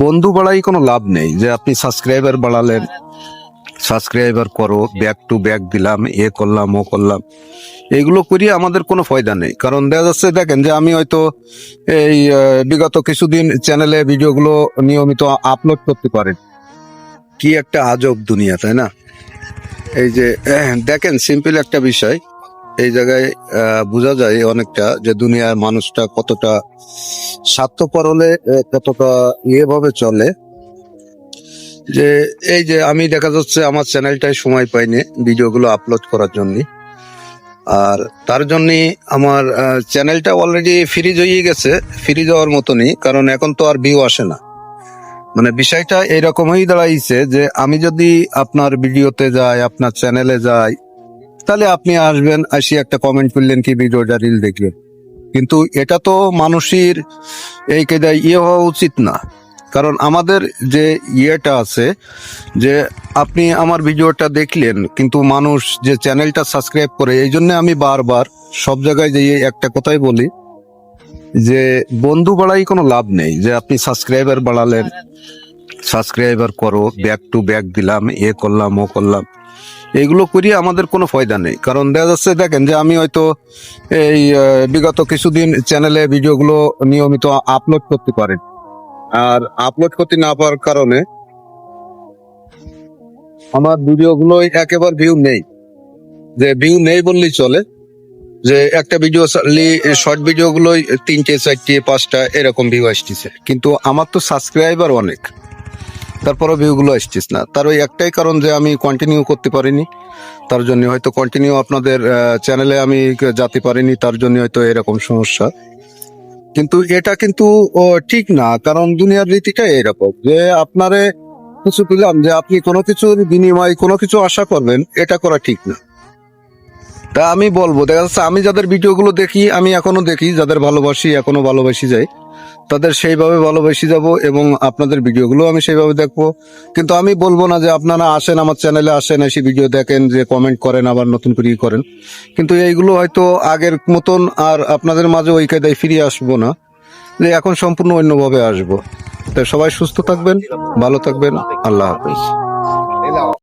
বন্ধু বাড়াই কোনো লাভ নেই, যে আপনি সাবস্ক্রাইবার বাড়ালেন। সাবস্ক্রাইবার করো ব্যাক টু ব্যাক দিলাম, এ করলাম, ও করলাম। এইগুলো করিয়ে আমাদের কোনো ফায়দা নেই। কারণ দেখা যাচ্ছে, দেখেন যে আমি হয়তো এই বিগত কিছুদিন চ্যানেলে ভিডিওগুলো নিয়মিত আপলোড করতে পারেন কি একটা আজব দুনিয়া, তাই না? এই যে, দেখেন সিম্পল একটা বিষয়। এই জায়গায় বোঝা যায় অনেকটা যে দুনিয়ার মানুষটা কতটা স্বার্থপর হলে কতটা ইয়েভাবে চলে। যে এই যে আমি দেখা যাচ্ছে আমার চ্যানেলটায় সময় পাইনি ভিডিওগুলো আপলোড করার জন্য। আর তার জন্য আমার চ্যানেলটা অলরেডি ফ্রিজ হয়ে গেছে ফ্রিজ হওয়ার মতনই, কারণ এখন তো আর ভিউ আসে না। মানে বিষয়টা এইরকমই দাঁড়াইছে যে আমি যদি আপনার ভিডিওতে যাই, আপনার চ্যানেলে যাই তাহলে আপনি আসবেন আসি একটা কমেন্ট করলেন কি ভিডিওটা রিল দেখলেন। কিন্তু এটা তো মানুষের এই কেদায় ইয়ে হওয়া উচিত না। কারণ আমাদের যে ইয়েটা আছে, যে আপনি আমার ভিডিওটা দেখলেন, কিন্তু মানুষ যে চ্যানেলটা সাবস্ক্রাইব করে, এই জন্য আমি বারবার সব জায়গায় যে একটা কথাই বলি, যে বন্ধু বাড়াই কোনো লাভ নেই, যে আপনি সাবস্ক্রাইবার বাড়ালেন সাবস্ক্রাইবার করো ব্যাক টু ব্যাক দিলাম, এ করলাম, ও করলাম। এইগুলো করিয়ে আমাদের কোনো ফায়দা নেই। কারণ দেখা যাচ্ছে, দেখেন যে আমি হয়তো এই বিগত কিছুদিন চ্যানেলে ভিডিওগুলো নিয়মিত আপলোড করতে পারেন আর আপলোড করতে না পারার কারণে আমার ভিডিওগুলো একেবারে ভিউ নেই। যে ভিউ নেই বললেই চলে। যে একটা ভিডিও শর্ট ভিডিও গুলোই তিনটে, চারটে, পাঁচটা এরকম ভিউ আসতেছে। কিন্তু আমার তো সাবস্ক্রাইবার অনেক। তারপরে ভিউগুলো আসছিস না। তার ওই একটাই কারণ যে আমি কন্টিনিউ করতে পারিনি। তার জন্য হয়তো কন্টিনিউ আপনাদের চ্যানেলে আমি যেতে পারিনি, তার জন্য হয়তো এরকম সমস্যা। কিন্তু এটা কিন্তু ঠিক না, কারণ দুনিয়ার রীতিটা এরকম যে আপনারে কিছু দিলাম যে আপনি কোনো কিছুর বিনিময়ে কোনো কিছু আশা করবেন, এটা করা ঠিক না। তা আমি বলব, দেখা যাচ্ছে আমি যাদের ভিডিওগুলো দেখি, আমি এখনও দেখি, যাদের ভালোবাসি, এখনও ভালোবাসি যাই। তাদের সেইভাবে ভালোবেসে যাব এবং আপনাদের ভিডিওগুলো আমি সেইভাবে দেখব। কিন্তু আমি বলব না যে আপনারা আসেন, আমার চ্যানেলে আসেন, এসে ভিডিও দেখেন, যে কমেন্ট করেন, আবার নতুন করে করেন। কিন্তু এইগুলো হয়তো আগের মতন আর আপনাদের মাঝে ওই কায়দায় ফিরে আসব না, যে এখন সম্পূর্ণ অন্যভাবে আসব। তাই সবাই সুস্থ থাকবেন, ভালো থাকবেন, আল্লাহ হাফেজ।